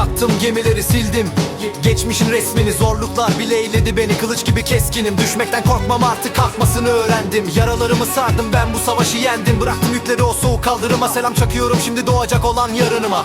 Yaktım gemileri sildim. Geçmişin resmini zorluklar bile eyledi beni. Kılıç gibi keskinim düşmekten korkmam artık. Kalkmasını öğrendim. Yaralarımı sardım ben bu savaşı yendim. Bıraktım yükleri o soğuk kaldırıma. Selam çakıyorum şimdi doğacak olan yarınıma